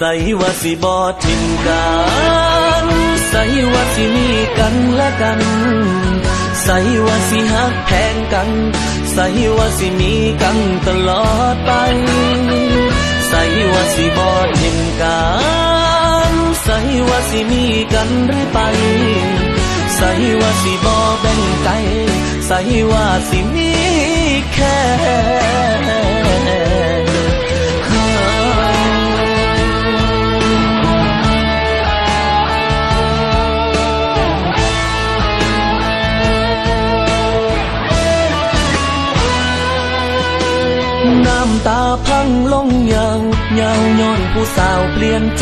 ใส่ว่าสิบอทิมกันใส่ว่าสิมีกันและกันใส่ว่าสิหักแพงกันใส่ว่าสิมีกันตลอดไปใส่ว่าสิบอทิมกันใส่ว่าสิมีกันเรื่อยไปใส่ว่าสิบอแบ่งใจใส่ว่าสิมีแค่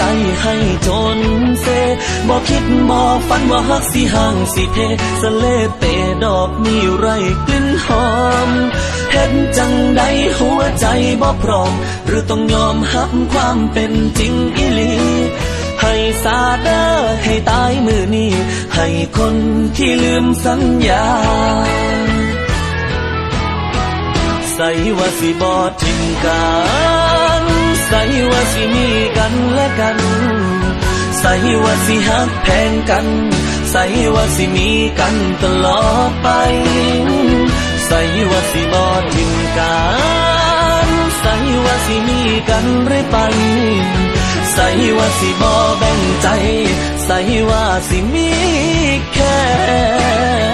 ใจให้จนเซบอกคิดบอกฝันว่าฮักสิห่างสิเทสะเลเตดอกมีไรกลิ่นหอมเห็นจังใดหัวใจบ่พร้อม หรือต้องยอมหับความเป็นจริงอีหลีให้สาเดอให้ตายมือนี้ ให้คนที่ลืมสัญญาใส่ว่าสิบอทิมกัน ว่าสิมีกันและกัน ใส่ว่าสิหักแพงกัน ใส่ว่าสิมีกันตลอดไป ใส่ว่าสิบอทิมกันใส่ว่าสิมีกันเรื่อยไปใส่ว่าสิบอแบ่งใจ ใส่ว่าสิมีแค่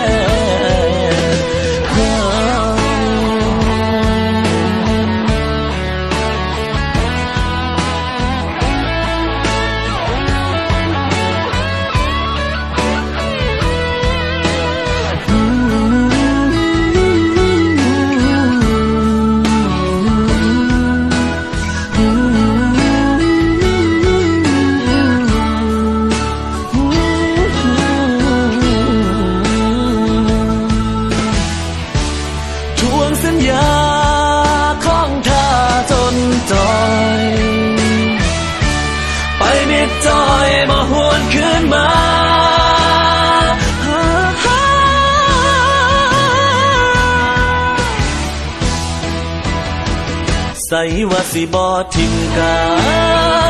ใส่ว่าสิบอทิมกั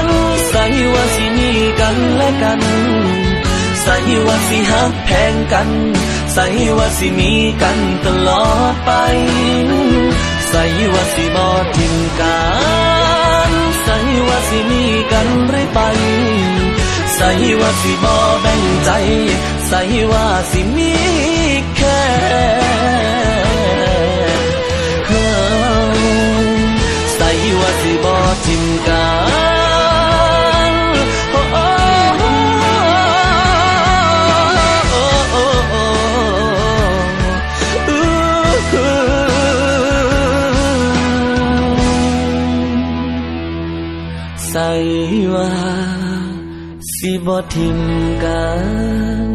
นใส่ว่าสิมีกันและกัน ใส่ว่าสิหักแพงกัน ใส่ว่าสิมีกันตลอดไป ใส่ว่าสิบอทิมกันใส่ว่าสิมีกันเรื่อยไป ใส่ว่าสิบอแบ่งใจ ใส่ว่าสิมีแค่ ใสว่า สิบ่ทิมกัน